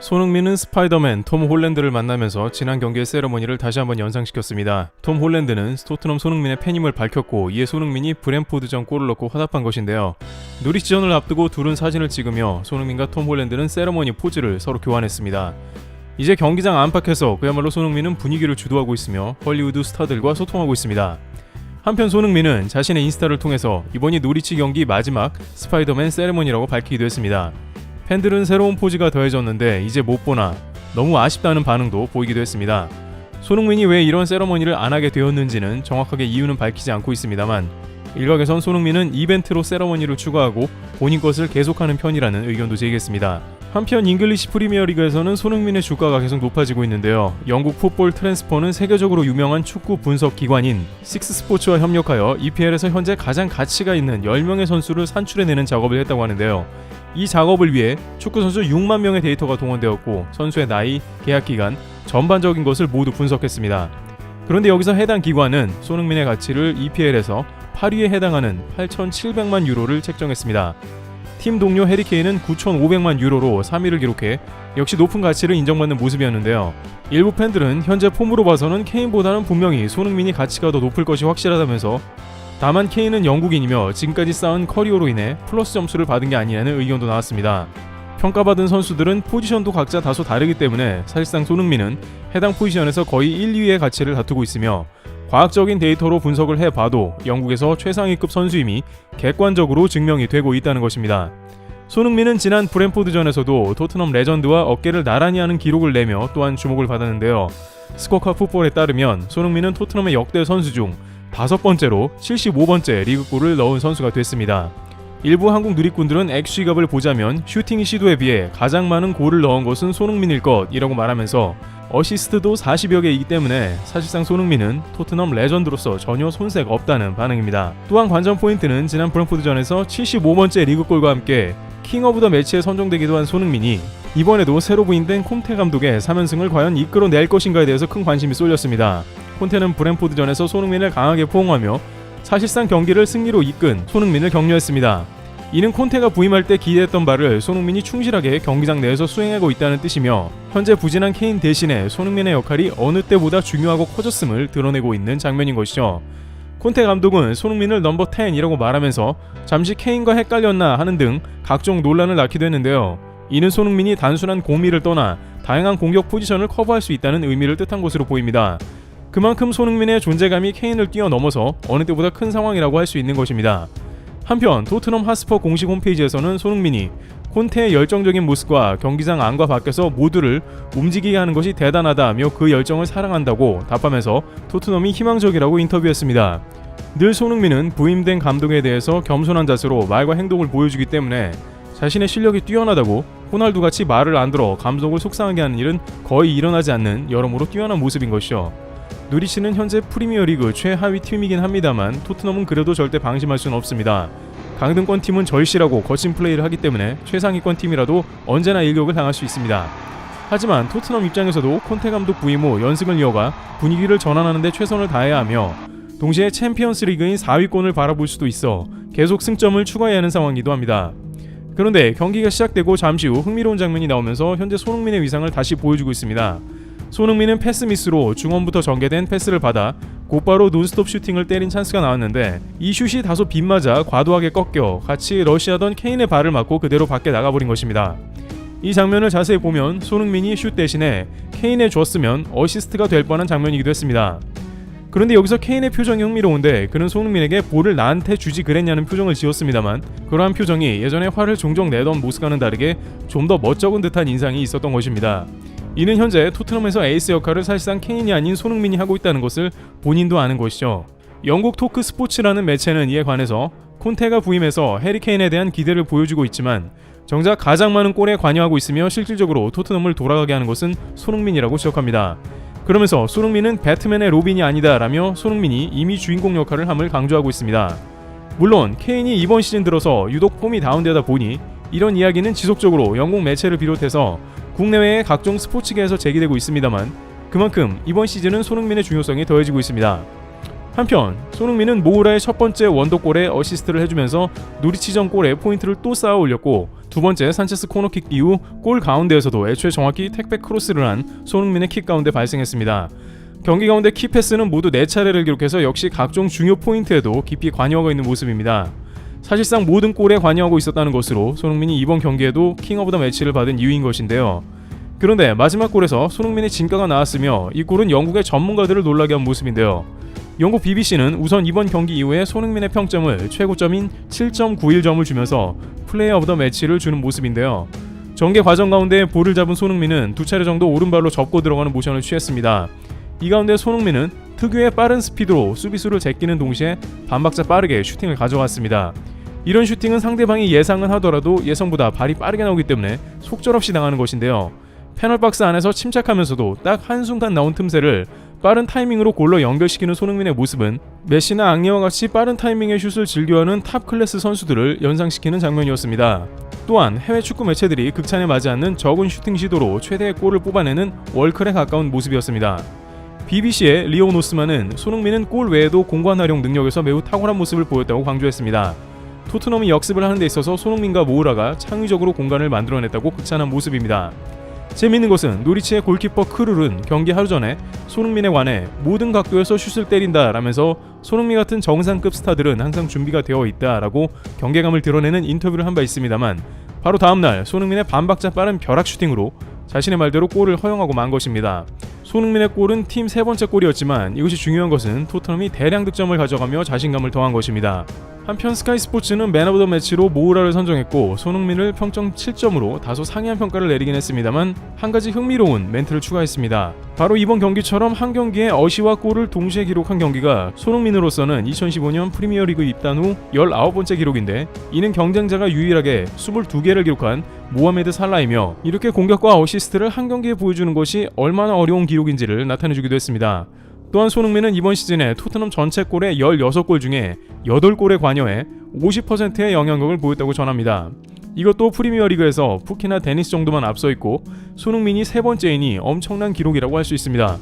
손흥민은 스파이더맨 톰 홀랜드를 만나면서 지난 경기의 세레머니를 다시 한번 연상시켰습니다. 톰 홀랜드는 토트넘 손흥민의 팬임을 밝혔고 이에 손흥민이 브랜포드전 골을 넣고 화답한 것인데요. 누리치전을 앞두고 둘은 사진을 찍으며 손흥민과 톰 홀랜드는 세레머니 포즈를 서로 교환했습니다. 이제 경기장 안팎에서 그야말로 손흥민은 분위기를 주도하고 있으며 헐리우드 스타들과 소통하고 있습니다. 한편 손흥민은 자신의 인스타를 통해서 이번이 노리치 경기 마지막 스파이더맨 세레머니라고 밝히기도 했습니다. 팬들은 새로운 포즈가 더해졌는데 이제 못 보나 너무 아쉽다는 반응도 보이기도 했습니다. 손흥민이 왜 이런 세러머니를 안 하게 되었는지는 정확하게 이유는 밝히지 않고 있습니다만 일각에선 손흥민은 이벤트로 세러머니를 추가하고 본인 것을 계속하는 편이라는 의견도 제기했습니다. 한편 잉글리시 프리미어리그에서는 손흥민의 주가가 계속 높아지고 있는데요. 영국 풋볼 트랜스퍼는 세계적으로 유명한 축구 분석 기관인 식스스포츠와 협력하여 EPL에서 현재 가장 가치가 있는 10명의 선수를 산출해내는 작업을 했다고 하는데요. 이 작업을 위해 축구 선수 6만 명의 데이터가 동원되었고 선수의 나이, 계약 기간, 전반적인 것을 모두 분석했습니다. 그런데 여기서 해당 기관은 손흥민의 가치를 EPL에서 8위에 해당하는 8,700만 유로를 책정했습니다. 팀 동료 해리케인은 9,500만 유로로 3위를 기록해 역시 높은 가치를 인정받는 모습이었는데요. 일부 팬들은 현재 폼으로 봐서는 케인보다는 분명히 손흥민이 가치가 더 높을 것이 확실하다면서 다만 케인은 영국인이며 지금까지 쌓은 커리어로 인해 플러스 점수를 받은 게 아니냐는 의견도 나왔습니다. 평가받은 선수들은 포지션도 각자 다소 다르기 때문에 사실상 손흥민은 해당 포지션에서 거의 1, 2위의 가치를 다투고 있으며 과학적인 데이터로 분석을 해봐도 영국에서 최상위급 선수임이 객관적으로 증명이 되고 있다는 것입니다. 손흥민은 지난 브랜포드전에서도 토트넘 레전드와 어깨를 나란히 하는 기록을 내며 또한 주목을 받았는데요. 스코카 풋볼에 따르면 손흥민은 토트넘의 역대 선수 중 다섯 번째로 75번째 리그골을 넣은 선수가 됐습니다. 일부 한국 누리꾼들은 엑시값을 보자면 슈팅 시도에 비해 가장 많은 골을 넣은 것은 손흥민일 것이라고 말하면서 어시스트도 40여 개이기 때문에 사실상 손흥민은 토트넘 레전드로서 전혀 손색 없다는 반응입니다. 또한 관전 포인트는 지난 브랜포드전에서 75번째 리그골과 함께 킹 오브 더 매치에 선정되기도 한 손흥민이 이번에도 새로 부임된 콤테 감독의 3연승을 과연 이끌어낼 것인가에 대해서 큰 관심이 쏠렸습니다. 콘테는 브랜포드전에서 손흥민을 강하게 포옹하며 사실상 경기를 승리로 이끈 손흥민을 격려했습니다. 이는 콘테가 부임할 때 기대했던 바를 손흥민이 충실하게 경기장 내에서 수행하고 있다는 뜻이며 현재 부진한 케인 대신에 손흥민의 역할이 어느 때보다 중요하고 커졌음을 드러내고 있는 장면인 것이죠. 콘테 감독은 손흥민을 넘버 10이라고 말하면서 잠시 케인과 헷갈렸나 하는 등 각종 논란을 낳기도 했는데요. 이는 손흥민이 단순한 공미를 떠나 다양한 공격 포지션을 커버할 수 있다는 의미를 뜻한 것으로 보입니다. 그만큼 손흥민의 존재감이 케인을 뛰어넘어서 어느 때보다 큰 상황이라고 할 수 있는 것입니다. 한편 토트넘 하스퍼 공식 홈페이지에서는 손흥민이 콘테의 열정적인 모습과 경기장 안과 밖에서 모두를 움직이게 하는 것이 대단하다며 그 열정을 사랑한다고 답하면서 토트넘이 희망적이라고 인터뷰했습니다. 늘 손흥민은 부임된 감독에 대해서 겸손한 자세로 말과 행동을 보여주기 때문에 자신의 실력이 뛰어나다고 호날두 같이 말을 안 들어 감독을 속상하게 하는 일은 거의 일어나지 않는 여러모로 뛰어난 모습인 것이죠. 누리치는 현재 프리미어리그 최하위 팀이긴 합니다만 토트넘은 그래도 절대 방심할 수는 없습니다. 강등권 팀은 절실하고 거친 플레이를 하기 때문에 최상위권 팀이라도 언제나 일격을 당할 수 있습니다. 하지만 토트넘 입장에서도 콘테 감독 부임 후 연승을 이어가 분위기를 전환하는 데 최선을 다해야 하며 동시에 챔피언스 리그인 4위권을 바라볼 수도 있어 계속 승점을 추가해야 하는 상황이기도 합니다. 그런데 경기가 시작되고 잠시 후 흥미로운 장면이 나오면서 현재 손흥민의 위상을 다시 보여주고 있습니다. 손흥민은 패스 미스로 중원부터 전개된 패스를 받아 곧바로 논스톱 슈팅을 때린 찬스가 나왔는데 이 슛이 다소 빗맞아 과도하게 꺾여 같이 러시하던 케인의 발을 맞고 그대로 밖에 나가버린 것입니다. 이 장면을 자세히 보면 손흥민이 슛 대신에 케인에 줬으면 어시스트가 될 뻔한 장면이기도 했습니다. 그런데 여기서 케인의 표정이 흥미로운데 그는 손흥민에게 볼을 나한테 주지 그랬냐는 표정을 지었습니다만 그러한 표정이 예전에 화를 종종 내던 모습과는 다르게 좀 더 멋쩍은 듯한 인상이 있었던 것입니다. 이는 현재 토트넘에서 에이스 역할을 사실상 케인이 아닌 손흥민이 하고 있다는 것을 본인도 아는 것이죠. 영국 토크 스포츠라는 매체는 이에 관해서 콘테가 부임해서 해리 케인에 대한 기대를 보여주고 있지만 정작 가장 많은 골에 관여하고 있으며 실질적으로 토트넘을 돌아가게 하는 것은 손흥민이라고 지적합니다. 그러면서 손흥민은 배트맨의 로빈이 아니다라며 손흥민이 이미 주인공 역할을 함을 강조하고 있습니다. 물론 케인이 이번 시즌 들어서 유독 폼이 다운되다 보니 이런 이야기는 지속적으로 영국 매체를 비롯해서 국내외의 각종 스포츠계에서 제기되고 있습니다만 그만큼 이번 시즌은 손흥민의 중요성이 더해지고 있습니다. 한편 손흥민은 모우라의 첫 번째 원더골에 어시스트를 해주면서 누리치전 골에 포인트를 또 쌓아 올렸고 두 번째 산체스 코너킥 이후 골 가운데에서도 애초에 정확히 택배 크로스를 한 손흥민의 킥 가운데 발생했습니다. 경기 가운데 키 패스는 모두 4차례를 기록해서 역시 각종 중요 포인트에도 깊이 관여하고 있는 모습입니다. 사실상 모든 골에 관여하고 있었다는 것으로 손흥민이 이번 경기에도 킹 오브 더 매치를 받은 이유인 것인데요. 그런데 마지막 골에서 손흥민의 진가가 나왔으며 이 골은 영국의 전문가들을 놀라게 한 모습인데요. 영국 BBC는 우선 이번 경기 이후에 손흥민의 평점을 최고점인 7.91점을 주면서 플레이 오브 더 매치를 주는 모습인데요. 전개 과정 가운데 볼을 잡은 손흥민은 두 차례 정도 오른발로 접고 들어가는 모션을 취했습니다. 이 가운데 손흥민은 특유의 빠른 스피드로 수비수를 제끼는 동시에 반박자 빠르게 슈팅을 가져갔습니다. 이런 슈팅은 상대방이 예상은 하더라도 예상보다 발이 빠르게 나오기 때문에 속절없이 당하는 것인데요. 패널박스 안에서 침착하면서도 딱 한순간 나온 틈새를 빠른 타이밍으로 골로 연결시키는 손흥민의 모습은 메시나 앙리와 같이 빠른 타이밍의 슛을 즐겨하는 탑 클래스 선수들을 연상시키는 장면이었습니다. 또한 해외 축구 매체들이 극찬에 맞지 않는 적은 슈팅 시도로 최대의 골을 뽑아내는 월클에 가까운 모습이었습니다. BBC의 리오 노스만은 손흥민은 골 외에도 공간 활용 능력에서 매우 탁월한 모습을 보였다고 강조했습니다. 토트넘이 역습을 하는 데 있어서 손흥민과 모우라가 창의적으로 공간을 만들어냈다고 극찬한 모습입니다. 재밌는 것은 노리치의 골키퍼 크룰은 경기 하루 전에 손흥민에 관해 모든 각도에서 슛을 때린다 라면서 손흥민 같은 정상급 스타들은 항상 준비가 되어 있다 라고 경계감을 드러내는 인터뷰를 한 바 있습니다만 바로 다음날 손흥민의 반박자 빠른 벼락 슈팅으로 자신의 말대로 골을 허용하고 만 것입니다. 손흥민의 골은 팀 세 번째 골이었지만 이것이 중요한 것은 토트넘이 대량 득점을 가져가며 자신감을 더한 것입니다. 한편 스카이 스포츠는 맨 오브 더 매치로 모우라를 선정했고 손흥민을 평점 7점으로 다소 상이한 평가를 내리긴 했습니다만 한 가지 흥미로운 멘트를 추가했습니다. 바로 이번 경기처럼 한 경기에 어시와 골을 동시에 기록한 경기가 손흥민으로서는 2015년 프리미어리그 입단 후 19번째 기록인데 이는 경쟁자가 유일하게 22개를 기록한 모하메드 살라이며 이렇게 공격과 어시스트를 한 경기에 보여주는 것이 얼마나 어려운 기록인지를 나타내주기도 했습니다. 또한 손흥민은 이번 시즌에 토트넘 전체 골의 16골 중에 8골에 관여해 50%의 영향력을 보였다고 전합니다. 이것도 프리미어리그에서 푸키나 데니스 정도만 앞서 있고 손흥민이 세 번째이니 엄청난 기록이라고 할 수 있습니다.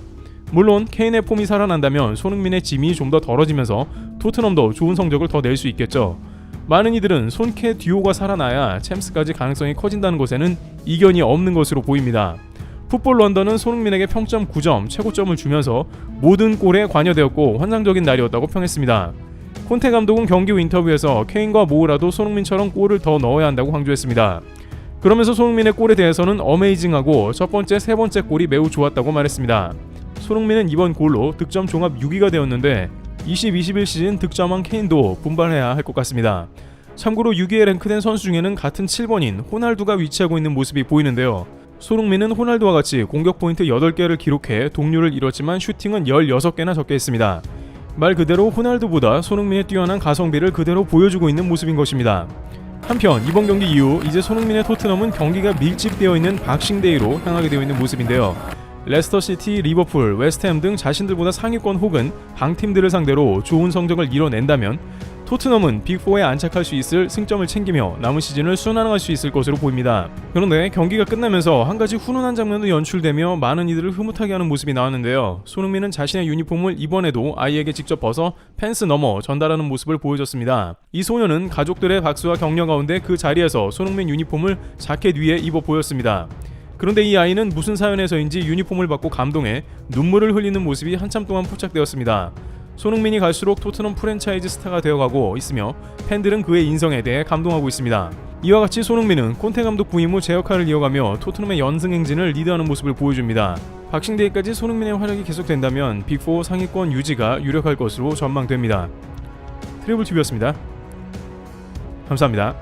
물론 케인의 폼이 살아난다면 손흥민의 짐이 좀 더 덜어지면서 토트넘도 좋은 성적을 더 낼 수 있겠죠. 많은 이들은 손케 듀오가 살아나야 챔스까지 가능성이 커진다는 것에는 이견이 없는 것으로 보입니다. 풋볼 런던은 손흥민에게 평점 9점 최고점을 주면서 모든 골에 관여되었고 환상적인 날이었다고 평했습니다. 콘테 감독은 경기 후 인터뷰에서 케인과 모우라도 손흥민처럼 골을 더 넣어야 한다고 강조했습니다. 그러면서 손흥민의 골에 대해서는 어메이징하고 첫 번째, 세 번째 골이 매우 좋았다고 말했습니다. 손흥민은 이번 골로 득점 종합 6위가 되었는데 20-21 시즌 득점왕 케인도 분발해야 할 것 같습니다. 참고로 6위에 랭크된 선수 중에는 같은 7번인 호날두가 위치하고 있는 모습이 보이는데요. 손흥민은 호날두와 같이 공격 포인트 8개를 기록해 동률을 이뤘지만 슈팅은 16개나 적게 했습니다. 말 그대로 호날두보다 손흥민의 뛰어난 가성비를 그대로 보여주고 있는 모습인 것입니다. 한편 이번 경기 이후 이제 손흥민의 토트넘은 경기가 밀집되어 있는 박싱데이로 향하게 되어 있는 모습인데요. 레스터 시티, 리버풀, 웨스트햄 등 자신들보다 상위권 혹은 강팀들을 상대로 좋은 성적을 이뤄낸다면 토트넘은 빅4에 안착할 수 있을 승점을 챙기며 남은 시즌을 순환할 수 있을 것으로 보입니다. 그런데 경기가 끝나면서 한 가지 훈훈한 장면도 연출되며 많은 이들을 흐뭇하게 하는 모습이 나왔는데요. 손흥민은 자신의 유니폼을 이번에도 아이에게 직접 벗어 펜스 넘어 전달하는 모습을 보여줬습니다. 이 소녀는 가족들의 박수와 격려 가운데 그 자리에서 손흥민 유니폼을 자켓 위에 입어 보였습니다. 그런데 이 아이는 무슨 사연에서인지 유니폼을 받고 감동해 눈물을 흘리는 모습이 한참 동안 포착되었습니다. 손흥민이 갈수록 토트넘 프랜차이즈 스타가 되어가고 있으며 팬들은 그의 인성에 대해 감동하고 있습니다. 이와 같이 손흥민은 콘테 감독 부임 후 제 역할을 이어가며 토트넘의 연승 행진을 리드하는 모습을 보여줍니다. 박싱데이까지 손흥민의 활약이 계속된다면 빅4 상위권 유지가 유력할 것으로 전망됩니다. 트리블 TV였습니다. 감사합니다.